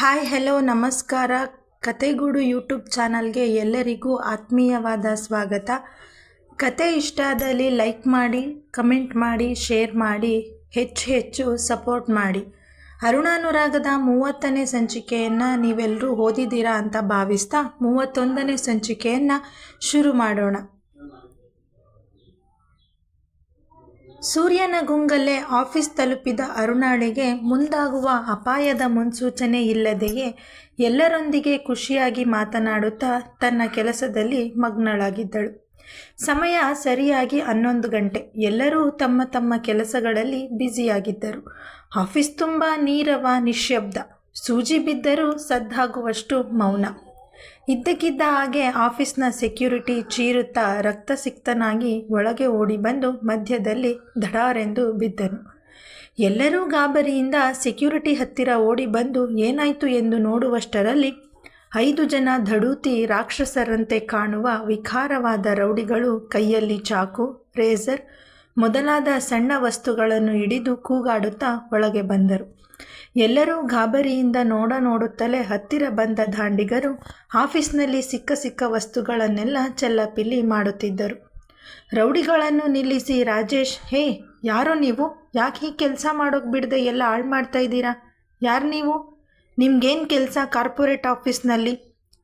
Hi, hello, ನಮಸ್ಕಾರ. ಕತೆಗೂಡು YouTube ಚಾನಲ್ಗೆ ಎಲ್ಲರಿಗೂ ಆತ್ಮೀಯವಾದ ಸ್ವಾಗತ. ಕತೆ ಇಷ್ಟ ಆದಲ್ಲಿ ಲೈಕ್ ಮಾಡಿ, ಕಮೆಂಟ್ ಮಾಡಿ, ಶೇರ್ ಮಾಡಿ, ಹೆಚ್ಚು ಹೆಚ್ಚು ಸಪೋರ್ಟ್ ಮಾಡಿ. ಅರುಣಾನುರಾಗದ ಮೂವತ್ತನೇ ಸಂಚಿಕೆಯನ್ನು ನೀವೆಲ್ಲರೂ ಓದಿದ್ದೀರಾ ಅಂತ ಭಾವಿಸ್ತಾ ಮೂವತ್ತೊಂದನೇ ಸಂಚಿಕೆಯನ್ನು ಶುರು ಮಾಡೋಣ. ಸೂರ್ಯನ ಗುಂಗಲ್ಲೇ ಆಫೀಸ್ ತಲುಪಿದ ಅರುಣಾಳಿಗೆ ಮುಂದಾಗುವ ಅಪಾಯದ ಮುನ್ಸೂಚನೆ ಇಲ್ಲದೆಯೇ ಎಲ್ಲರೊಂದಿಗೆ ಖುಷಿಯಾಗಿ ಮಾತನಾಡುತ್ತಾ ತನ್ನ ಕೆಲಸದಲ್ಲಿ ಮಗ್ನಳಾಗಿದ್ದಳು. ಸಮಯ ಸರಿಯಾಗಿ ಹನ್ನೊಂದು ಗಂಟೆ. ಎಲ್ಲರೂ ತಮ್ಮ ತಮ್ಮ ಕೆಲಸಗಳಲ್ಲಿ ಬ್ಯುಸಿಯಾಗಿದ್ದರು. ಆಫೀಸ್ ತುಂಬ ನೀರವ ನಿಶ್ಶಬ್ದ ಸೂಜಿ ಬಿದ್ದರೂ ಸದ್ದಾಗುವಷ್ಟು ಮೌನ. ಇದ್ದಕ್ಕಿದ್ದ ಹಾಗೆ ಆಫೀಸ್ನ ಸೆಕ್ಯೂರಿಟಿ ಚೀರುತ್ತಾ ರಕ್ತಸಿಕ್ತನಾಗಿ ಒಳಗೆ ಓಡಿ ಬಂದು ಮಧ್ಯದಲ್ಲಿ ದಡಾರೆಂದು ಬಿದ್ದನು. ಎಲ್ಲರೂ ಗಾಬರಿಯಿಂದ ಸೆಕ್ಯೂರಿಟಿ ಹತ್ತಿರ ಓಡಿ ಬಂದು ಏನಾಯಿತು ಎಂದು ನೋಡುವಷ್ಟರಲ್ಲಿ ಐದು ಜನ ಧಡೂತಿ ರಾಕ್ಷಸರಂತೆ ಕಾಣುವ ವಿಕಾರವಾದ ರೌಡಿಗಳು, ಕೈಯಲ್ಲಿ ಚಾಕು, ರೇಸರ್ ಮೊದಲಾದ ಸಣ್ಣ ವಸ್ತುಗಳನ್ನು ಹಿಡಿದು ಕೂಗಾಡುತ್ತಾ ಒಳಗೆ ಬಂದರು. ಎಲ್ಲರೂ ಗಾಬರಿಯಿಂದ ನೋಡ ನೋಡುತ್ತಲೇ ಹತ್ತಿರ ಬಂದ ದಾಂಡಿಗರು ಆಫೀಸ್ನಲ್ಲಿ ಸಿಕ್ಕ ಸಿಕ್ಕ ವಸ್ತುಗಳನ್ನೆಲ್ಲ ಚೆಲ್ಲಪಿಲ್ಲಿ ಮಾಡುತ್ತಿದ್ದರು. ರೌಡಿಗಳನ್ನು ನಿಲ್ಲಿಸಿ, ರಾಜೇಶ್, ಹೇ, ಯಾರೋ ನೀವು? ಯಾಕೆ ಹೀಗೆ ಕೆಲಸ ಮಾಡೋಕೆ ಬಿಡದೆ ಎಲ್ಲ ಹಾಳು ಮಾಡ್ತಾ ಇದ್ದೀರಾ? ಯಾರು ನೀವು? ನಿಮ್ಗೇನು ಕೆಲಸ ಕಾರ್ಪೊರೇಟ್ ಆಫೀಸ್ನಲ್ಲಿ?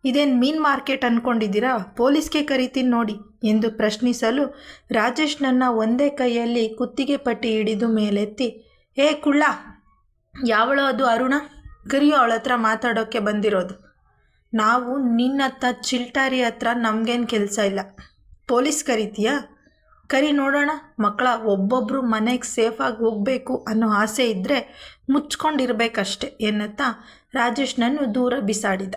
ಇದೇನು ಮೀನ್ ಮಾರ್ಕೆಟ್ ಅಂದ್ಕೊಂಡಿದ್ದೀರಾ ಪೊಲೀಸ್ಗೆ ಕರಿತೀನಿ ನೋಡಿ ಎಂದು ಪ್ರಶ್ನಿಸಲು ರಾಜೇಶ್ ನನ್ನ ಒಂದೇ ಕೈಯಲ್ಲಿ ಕುತ್ತಿಗೆ ಪಟ್ಟಿ ಹಿಡಿದು ಮೇಲೆತ್ತಿ, ಹೇ, ಕುಳ್ಳ! ಯಾವಳೋ ಅದು ಅರುಣ? ಕರಿಯೋ ಅವಳ ಹತ್ರ ಮಾತಾಡೋಕ್ಕೆ ಬಂದಿರೋದು. ನಾವು ನಿನ್ನ ಹತ್ರ ಚಿಲ್ಟಾರಿ ಹತ್ರ ನಮಗೇನು ಕೆಲಸ ಇಲ್ಲ. ಪೊಲೀಸ್ ಕರಿತೀಯಾ? ಕರಿ ನೋಡೋಣ. ಮಕ್ಕಳ ಒಬ್ಬೊಬ್ಬರು ಮನೆಗೆ ಸೇಫಾಗಿ ಹೋಗಬೇಕು ಅನ್ನೋ ಆಸೆ ಇದ್ದರೆ ಮುಚ್ಕೊಂಡಿರ್ಬೇಕಷ್ಟೆ ಎನ್ನುತ್ತಾ ರಾಜೇಶ್ನನ್ನು ದೂರ ಬಿಸಾಡಿದ.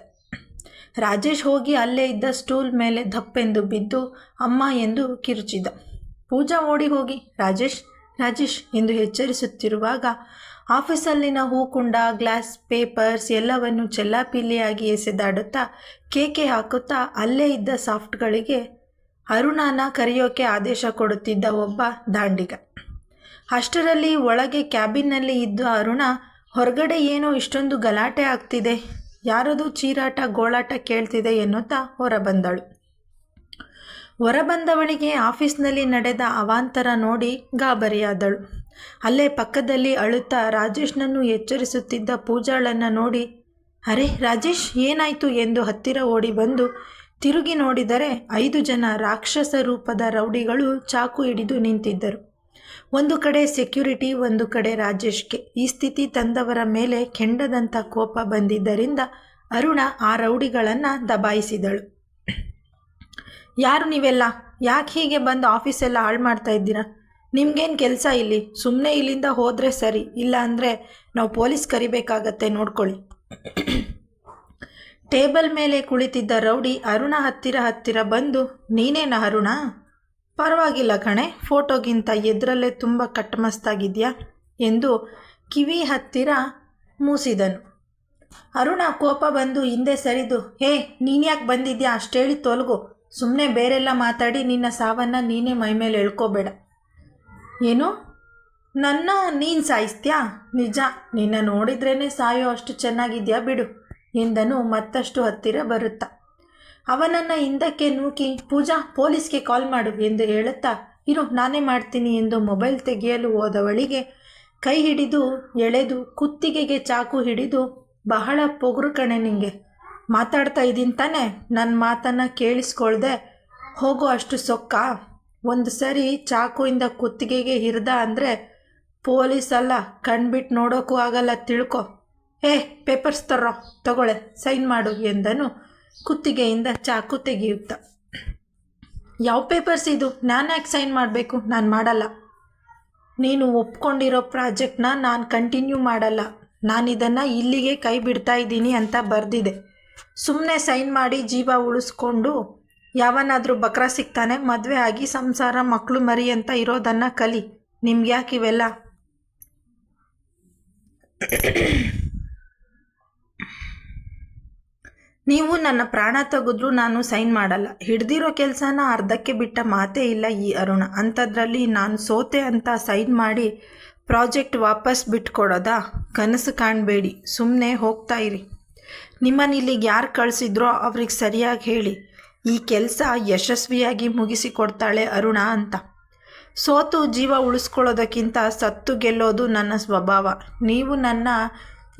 ರಾಜೇಶ್ ಹೋಗಿ ಅಲ್ಲೇ ಇದ್ದ ಸ್ಟೂಲ್ ಮೇಲೆ ದಪ್ಪೆಂದು ಬಿದ್ದು ಅಮ್ಮ ಎಂದು ಕಿರುಚಿದ. ಪೂಜಾ ಓಡಿ ಹೋಗಿ, ರಾಜೇಶ್ ರಾಜೇಶ್ ಎಂದು ಎಚ್ಚರಿಸುತ್ತಿರುವಾಗ ಆಫೀಸಲ್ಲಿನ ಹೂಕುಂಡ, ಗ್ಲಾಸ್ ಪೇಪರ್ಸ್ ಎಲ್ಲವನ್ನು ಚೆಲ್ಲಾಪಿಲ್ಲಿಯಾಗಿ ಎಸೆದಾಡುತ್ತಾ ಕೇಕೆ ಹಾಕುತ್ತಾ ಅಲ್ಲೇ ಇದ್ದ ಸಾಫ್ಟ್ಗಳಿಗೆ ಅರುಣಾನ ಕರೆಯೋಕೆ ಆದೇಶ ಕೊಡುತ್ತಿದ್ದ ಒಬ್ಬ ದಾಂಡಿಗ. ಅಷ್ಟರಲ್ಲಿ ಒಳಗೆ ಕ್ಯಾಬಿನ್ನಲ್ಲಿ ಇದ್ದ ಅರುಣ, ಹೊರಗಡೆ ಏನೋ ಇಷ್ಟೊಂದು ಗಲಾಟೆ ಆಗ್ತಿದೆ. ಯಾರದು ಚೀರಾಟ, ಗೋಳಾಟ ಕೇಳ್ತಿದೆ ಎನ್ನುತ್ತಾ ಹೊರಬಂದಳು. ಹೊರಬಂದವಳಿಗೆ ಆಫೀಸ್ನಲ್ಲಿ ನಡೆದ ಅವಾಂತರ ನೋಡಿ ಗಾಬರಿಯಾದಳು. ಅಲ್ಲೇ ಪಕ್ಕದಲ್ಲಿ ಅಳುತ್ತಾ ರಾಜೇಶ್ನನ್ನು ಎಚ್ಚರಿಸುತ್ತಿದ್ದ ಪೂಜಾಳನ್ನು ನೋಡಿ, ಅರೆ ರಾಜೇಶ್, ಏನಾಯಿತು ಎಂದು ಹತ್ತಿರ ಓಡಿ ಬಂದು ತಿರುಗಿ ನೋಡಿದರೆ ಐದು ಜನ ರಾಕ್ಷಸ ರೂಪದ ರೌಡಿಗಳು ಚಾಕು ಹಿಡಿದು ನಿಂತಿದ್ದರು. ಒಂದು ಕಡೆ ಸೆಕ್ಯುರಿಟಿ, ಒಂದು ಕಡೆ ರಾಜೇಶ್ಗೆ. ಈ ಸ್ಥಿತಿ ತಂದವರ ಮೇಲೆ ಕೆಂಡದಂಥ ಕೋಪ ಬಂದಿದ್ದರಿಂದ ಅರುಣ ಆ ರೌಡಿಗಳನ್ನು ದಬಾಯಿಸಿದಳು. ಯಾರು ನೀವೆಲ್ಲ? ಯಾಕೆ ಹೀಗೆ ಬಂದು ಆಫೀಸೆಲ್ಲ ಹಾಳು ಮಾಡ್ತಾ ಇದ್ದೀರಾ? ನಿಮ್ಗೇನು ಕೆಲಸ ಇಲ್ಲಿ? ಸುಮ್ಮನೆ ಇಲ್ಲಿಂದ ಹೋದರೆ ಸರಿ, ಇಲ್ಲ ಅಂದರೆ ನಾವು ಪೊಲೀಸ್ ಕರಿಬೇಕಾಗತ್ತೆ, ನೋಡ್ಕೊಳ್ಳಿ. ಟೇಬಲ್ ಮೇಲೆ ಕುಳಿತಿದ್ದ ರೌಡಿ ಅರುಣ ಹತ್ತಿರ ಹತ್ತಿರ ಬಂದು, ನೀನೇನ ಅರುಣ? ಪರವಾಗಿಲ್ಲ ಕಣೆ, ಫೋಟೋಗಿಂತ ಎದುರಲ್ಲೇ ತುಂಬ ಕಟ್ಟಮಸ್ತಾಗಿದೆಯಾ ಎಂದು ಕಿವಿ ಹತ್ತಿರ ಮೂಸಿದನು. ಅರುಣ ಕೋಪ ಬಂದು ಹಿಂದೆ ಸರಿದು, ಹೇ, ನೀನ್ಯಾಕೆ ಬಂದಿದ್ಯಾ? ಅಷ್ಟೇಳಿ ತೊಲಗು. ಸುಮ್ಮನೆ ಬೇರೆಲ್ಲ ಮಾತಾಡಿ ನಿನ್ನ ಸಾವನ್ನು ನೀನೇ ಮೈಮೇಲೆ ಎಳ್ಕೋಬೇಡ. ಏನು? ನನ್ನ ನೀನು ಸಾಯಿಸ್ತೀಯಾ? ನಿಜ, ನಿನ್ನ ನೋಡಿದ್ರೇ ಸಾಯೋ ಅಷ್ಟು ಚೆನ್ನಾಗಿದ್ಯಾ ಬಿಡು, ಎಂದನು ಮತ್ತಷ್ಟು ಹತ್ತಿರ ಬರುತ್ತಾ. ಅವನನ್ನು ಹಿಂದಕ್ಕೆ ನೂಕಿ, ಪೂಜಾ, ಪೊಲೀಸ್ಗೆ ಕಾಲ್ ಮಾಡು ಎಂದು ಹೇಳುತ್ತಾ, ಇರು, ನಾನೇ ಮಾಡ್ತೀನಿ ಎಂದು ಮೊಬೈಲ್ ತೆಗೆಯಲು ಹೋದವಳಿಗೆ ಕೈ ಹಿಡಿದು ಎಳೆದು, ಕುತ್ತಿಗೆಗೆ ಚಾಕು ಹಿಡಿದು ಬಹಳ ಪೊಗರು ಕಣೆ ನಿಂಗೆ. ಮಾತಾಡ್ತಾ ಇದ್ದೀನಿ ತಾನೆ. ನನ್ನ ಮಾತನ್ನು ಕೇಳಿಸ್ಕೊಳ್ದೆ. ಹೋಗೋ ಅಷ್ಟು ಸೊಕ್ಕ. ಒಂದು ಸರಿ ಚಾಕುವಿಂದ ಕುತ್ತಿಗೆಗೆ ಹಿರಿದ ಅಂದರೆ ಪೊಲೀಸ್ ಅಲ್ಲ ಕಣ್ಬಿಟ್ಟು ನೋಡೋಕ್ಕೂ ಆಗಲ್ಲ, ತಿಳ್ಕೊ. ಏ, ಪೇಪರ್ಸ್ ತರೋ ತಗೊಳ್ಳೆ, ಸೈನ್ ಮಾಡು ಎಂದನು ಕುತ್ತಿಗೆಯಿಂದ ಚಾಕು ತೆಗೆಯುತ್ತ. ಯಾವ ಪೇಪರ್ಸ್ ಇದು? ನಾನು ಯಾಕೆ ಸೈನ್ ಮಾಡಬೇಕು? ನಾನು ಮಾಡಲ್ಲ. ನೀನು ಒಪ್ಕೊಂಡಿರೋ ಪ್ರಾಜೆಕ್ಟ್ನ ನಾನು ಕಂಟಿನ್ಯೂ ಮಾಡಲ್ಲ. ನಾನು ಇದನ್ನು ಇಲ್ಲಿಗೆ ಕೈ ಬಿಡ್ತಾ ಇದ್ದೀನಿ ಅಂತ ಬರೆದಿದೆ. ಸುಮ್ಮನೆ ಸೈನ್ ಮಾಡಿ ಜೀವ ಉಳಿಸ್ಕೊಂಡು ಯಾವನಾದರೂ ಬಕ್ರ ಸಿಗ್ತಾನೆ, ಮದುವೆ ಆಗಿ ಸಂಸಾರ ಮಕ್ಕಳು ಮರಿ ಅಂತ ಇರೋದನ್ನು ಕಲಿ. ನಿಮ್ಗೆ ಯಾಕೆ ಇವೆಲ್ಲ? ನೀವು ನನ್ನ ಪ್ರಾಣ ತೆಗೆದ್ರೂ ನಾನು ಸೈನ್ ಮಾಡಲ್ಲ. ಹಿಡ್ದಿರೋ ಕೆಲಸನ ಅರ್ಧಕ್ಕೆ ಬಿಟ್ಟ ಮಾತೇ ಇಲ್ಲ ಈ ಅರುಣ. ಅಂಥದ್ರಲ್ಲಿ ನಾನು ಸೋತೆ ಅಂತ ಸೈನ್ ಮಾಡಿ ಪ್ರಾಜೆಕ್ಟ್ ವಾಪಸ್ ಬಿಟ್ಕೊಡೋದಾ? ಕನಸು ಕಾಣಬೇಡಿ. ಸುಮ್ಮನೆ ಹೋಗ್ತಾ ಇರಿ. ನಿಮ್ಮನ್ನು ಇಲ್ಲಿಗೆ ಯಾರು ಕಳಿಸಿದ್ರೋ ಅವ್ರಿಗೆ ಸರಿಯಾಗಿ ಹೇಳಿ. ಈ ಕೆಲಸ ಯಶಸ್ವಿಯಾಗಿ ಮುಗಿಸಿಕೊಡ್ತಾಳೆ ಅರುಣ ಅಂತ. ಸೋತು ಜೀವ ಉಳಿಸ್ಕೊಳ್ಳೋದಕ್ಕಿಂತ ಸತ್ತು ಗೆಲ್ಲೋದು ನನ್ನ ಸ್ವಭಾವ. ನೀವು ನನ್ನ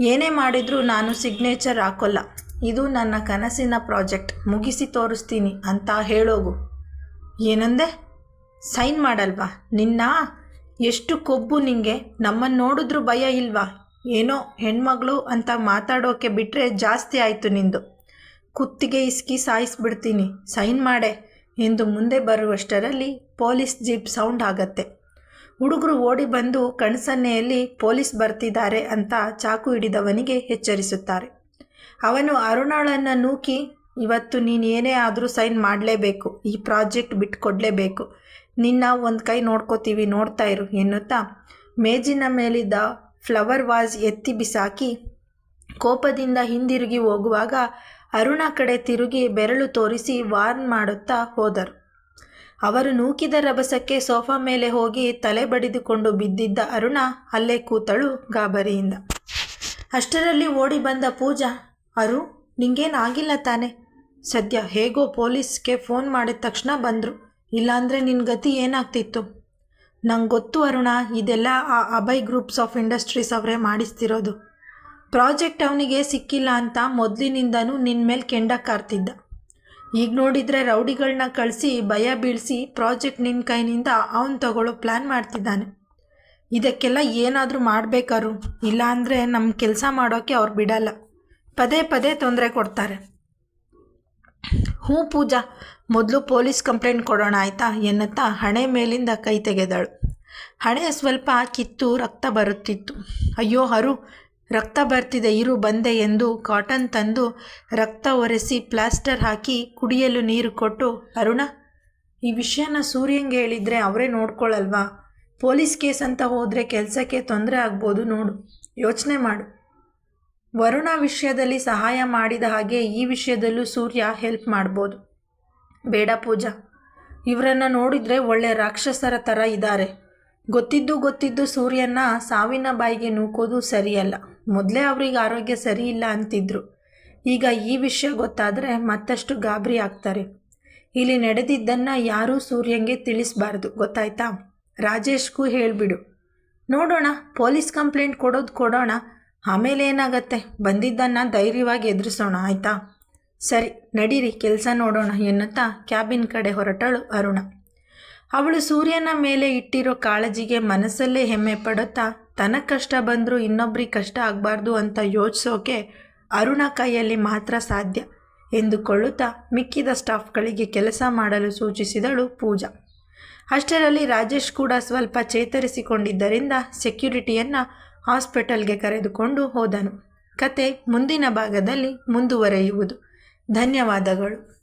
ಏನೇ ಮಾಡಿದರೂ ನಾನು ಸಿಗ್ನೇಚರ್ ಹಾಕೋಲ್ಲ. ಇದು ನನ್ನ ಕನಸಿನ ಪ್ರಾಜೆಕ್ಟ್. ಮುಗಿಸಿ ತೋರಿಸ್ತೀನಿ ಅಂತ ಹೇಳೋಗು. ಏನಂದೆ? ಸೈನ್ ಮಾಡಲ್ವಾ? ನಿನ್ನ? ಎಷ್ಟು ಕೊಬ್ಬು ನಿಂಗೆ? ನಮ್ಮನ್ನು ನೋಡಿದ್ರೂ ಭಯ ಇಲ್ವಾ? ಏನೋ ಹೆಣ್ಮಗಳು ಅಂತ ಮಾತಾಡೋಕೆ ಬಿಟ್ಟರೆ ಜಾಸ್ತಿ ಆಯಿತು ನಿಂದು. ಕುತ್ತಿಗೆ ಇಸ್ಕಿ ಸಾಯಿಸ್ಬಿಡ್ತೀನಿ. ಸೈನ್ ಮಾಡೆ. ಎಂದು ಮುಂದೆ ಬರುವಷ್ಟರಲ್ಲಿ ಪೊಲೀಸ್ ಜೀಪ್ ಸೌಂಡ್ ಆಗತ್ತೆ. ಹುಡುಗರು ಓಡಿ ಬಂದು ಕಣ್ಸನ್ನೆಯಲ್ಲಿ ಪೊಲೀಸ್ ಬರ್ತಿದ್ದಾರೆ ಅಂತ ಚಾಕು ಹಿಡಿದವನಿಗೆ ಎಚ್ಚರಿಸುತ್ತಾರೆ. ಅವನು ಅರುಣಾಳನ್ನು ನೂಕಿ, ಇವತ್ತು ನೀನು ಏನೇ ಆದರೂ ಸೈನ್ ಮಾಡಲೇಬೇಕು. ಈ ಪ್ರಾಜೆಕ್ಟ್ ಬಿಟ್ಕೊಡ್ಲೇಬೇಕು. ನಿನ್ನ ಒಂದು ಕೈ ನೋಡ್ಕೋತೀವಿ, ನೋಡ್ತಾ ಇರು, ಎನ್ನುತ್ತಾ ಮೇಜಿನ ಮೇಲಿದ್ದ ಫ್ಲವರ್ ವಾಸ್ ಎತ್ತಿ ಬಿಸಾಕಿ ಕೋಪದಿಂದ ಹಿಂದಿರುಗಿ ಹೋಗುವಾಗ ಅರುಣ ಕಡೆ ತಿರುಗಿ ಬೆರಳು ತೋರಿಸಿ ವಾರ್ನ್ ಮಾಡುತ್ತಾ ಹೋದರು. ಅವರು ನೂಕಿದ ರಭಸಕ್ಕೆ ಸೋಫಾ ಮೇಲೆ ಹೋಗಿ ತಲೆ ಬಡಿದುಕೊಂಡು ಬಿದ್ದಿದ್ದ ಅರುಣ ಅಲ್ಲೇ ಕೂತಳು ಗಾಬರಿಯಿಂದ. ಅಷ್ಟರಲ್ಲಿ ಓಡಿ ಬಂದ ಪೂಜಾ, ಅರು ನಿಂಗೇನಾಗಿಲ್ಲ ತಾನೆ? ಸದ್ಯ ಹೇಗೋ ಪೊಲೀಸ್ಗೆ ಫೋನ್ ಮಾಡಿದ ತಕ್ಷಣ ಬಂದರು. ಇಲ್ಲಾಂದರೆ ನಿನ್ನ ಗತಿ ಏನಾಗ್ತಿತ್ತು? ನಂಗೆ ಗೊತ್ತು ಅರುಣ, ಇದೆಲ್ಲ ಆ ಅಭಯ್ ಗ್ರೂಪ್ಸ್ ಆಫ್ ಇಂಡಸ್ಟ್ರೀಸ್ ಅವರೇ ಮಾಡಿಸ್ತಿರೋದು. ಪ್ರಾಜೆಕ್ಟ್ ಅವನಿಗೆ ಸಿಕ್ಕಿಲ್ಲ ಅಂತ ಮೊದಲಿನಿಂದನೂ ನಿನ್ನ ಮೇಲೆ ಕೆಂಡ ಕಾರ್ತಿದ್ದ. ಈಗ ನೋಡಿದರೆ ರೌಡಿಗಳನ್ನ ಕಳಿಸಿ ಭಯ ಬೀಳಿಸಿ ಪ್ರಾಜೆಕ್ಟ್ ನಿನ್ನ ಕೈನಿಂದ ಅವನು ತಗೊಳ್ಳೋ ಪ್ಲ್ಯಾನ್ ಮಾಡ್ತಿದ್ದಾನೆ. ಇದಕ್ಕೆಲ್ಲ ಏನಾದರೂ ಮಾಡಬೇಕಾರು ಇಲ್ಲಾಂದರೆ ನಮ್ಮ ಕೆಲಸ ಮಾಡೋಕ್ಕೆ ಅವ್ರು ಬಿಡಲ್ಲ. ಪದೇ ಪದೇ ತೊಂದರೆ ಕೊಡ್ತಾರೆ. ಹ್ಞೂ ಪೂಜಾ ಮೊದಲು ಪೊಲೀಸ್ ಕಂಪ್ಲೇಂಟ್ ಕೊಡೋಣ ಆಯಿತಾ ಎನ್ನುತ್ತಾ ಹಣೆ ಮೇಲಿಂದ ಕೈ ತೆಗೆದಳು. ಹಣೆ ಸ್ವಲ್ಪ ಕಿತ್ತು ರಕ್ತ ಬರುತ್ತಿತ್ತು. ಅಯ್ಯೋ ಹರು ರಕ್ತ ಬರ್ತಿದೆ, ಇರು, ಬಂದೆ ಎಂದು ಕಾಟನ್ ತಂದು ರಕ್ತ ಒರೆಸಿ ಪ್ಲಾಸ್ಟರ್ ಹಾಕಿ ಕುಡಿಯಲು ನೀರು ಕೊಟ್ಟು, ಅರುಣ, ಈ ವಿಷಯನ ಸೂರ್ಯಂಗೆ ಹೇಳಿದರೆ ಅವರೇ ನೋಡ್ಕೊಳ್ಳಲ್ವಾ ಪೊಲೀಸ್ ಕೇಸ್ ಅಂತ ಹೋದರೆ ಕೆಲಸಕ್ಕೆ ತೊಂದರೆ ಆಗ್ಬೋದು ನೋಡು, ಯೋಚನೆ ಮಾಡು. ವರುಣ ವಿಷಯದಲ್ಲಿ ಸಹಾಯ ಮಾಡಿದ ಹಾಗೆ ಈ ವಿಷಯದಲ್ಲೂ ಸೂರ್ಯ ಹೆಲ್ಪ್ ಮಾಡ್ಬೋದು. ಬೇಡ ಪೂಜಾ. ಇವರನ್ನ ನೋಡಿದರೆ ಒಳ್ಳೆ ರಾಕ್ಷಸರ ಥರ ಇದ್ದಾರೆ ಗೊತ್ತಿದ್ದು ಗೊತ್ತಿದ್ದು ಸೂರ್ಯನ ಸಾವಿನ ಬಾಯಿಗೆ ನೂಕೋದು ಸರಿಯಲ್ಲ. ಮೊದಲೇ ಅವ್ರಿಗೆ ಆರೋಗ್ಯ ಸರಿ ಇಲ್ಲ ಅಂತಿದ್ರು. ಈಗ ಈ ವಿಷಯ ಗೊತ್ತಾದರೆ ಮತ್ತಷ್ಟು ಗಾಬರಿ ಆಗ್ತಾರೆ. ಇಲ್ಲಿ ನಡೆದಿದ್ದನ್ನು ಯಾರೂ ಸೂರ್ಯಂಗೆ ತಿಳಿಸ್ಬಾರ್ದು, ಗೊತ್ತಾಯ್ತಾ? ರಾಜೇಶ್ಗೂ ಹೇಳಿಬಿಡು. ನೋಡೋಣ, ಪೊಲೀಸ್ ಕಂಪ್ಲೇಂಟ್ ಕೊಡೋದು ಕೊಡೋಣ. ಆಮೇಲೆ ಏನಾಗತ್ತೆ? ಬಂದಿದ್ದನ್ನು ಧೈರ್ಯವಾಗಿ ಎದುರಿಸೋಣ, ಆಯಿತಾ? ಸರಿ, ನಡೀರಿ, ಕೆಲಸ ನೋಡೋಣ ಎನ್ನುತ್ತಾ ಕ್ಯಾಬಿನ್ ಕಡೆ ಹೊರಟಳು ಅರುಣ. ಅವಳು ಸೂರ್ಯನ ಮೇಲೆ ಇಟ್ಟಿರೋ ಕಾಳಜಿಗೆ ಮನಸ್ಸಲ್ಲೇ ಹೆಮ್ಮೆ ಪಡುತ್ತಾ, ತನ ಕಷ್ಟ ಬಂದರೂ ಇನ್ನೊಬ್ರಿಗೆ ಕಷ್ಟ ಆಗಬಾರ್ದು ಅಂತ ಯೋಚಿಸೋಕೆ ಅರುಣ ಕೈಯಲ್ಲಿ ಮಾತ್ರ ಸಾಧ್ಯ ಎಂದುಕೊಳ್ಳುತ್ತಾ ಮಿಕ್ಕಿದ ಸ್ಟಾಫ್ಗಳಿಗೆ ಕೆಲಸ ಮಾಡಲು ಸೂಚಿಸಿದಳು ಪೂಜಾ. ಅಷ್ಟರಲ್ಲಿ ರಾಜೇಶ್ ಕೂಡ ಸ್ವಲ್ಪ ಚೇತರಿಸಿಕೊಂಡಿದ್ದರಿಂದ ಸೆಕ್ಯೂರಿಟಿಯನ್ನು ಹಾಸ್ಪಿಟಲ್ಗೆ ಕರೆದುಕೊಂಡು ಹೋದನು. ಕತೆ ಮುಂದಿನ ಭಾಗದಲ್ಲಿ ಮುಂದುವರೆಯುವುದು. ಧನ್ಯವಾದಗಳು.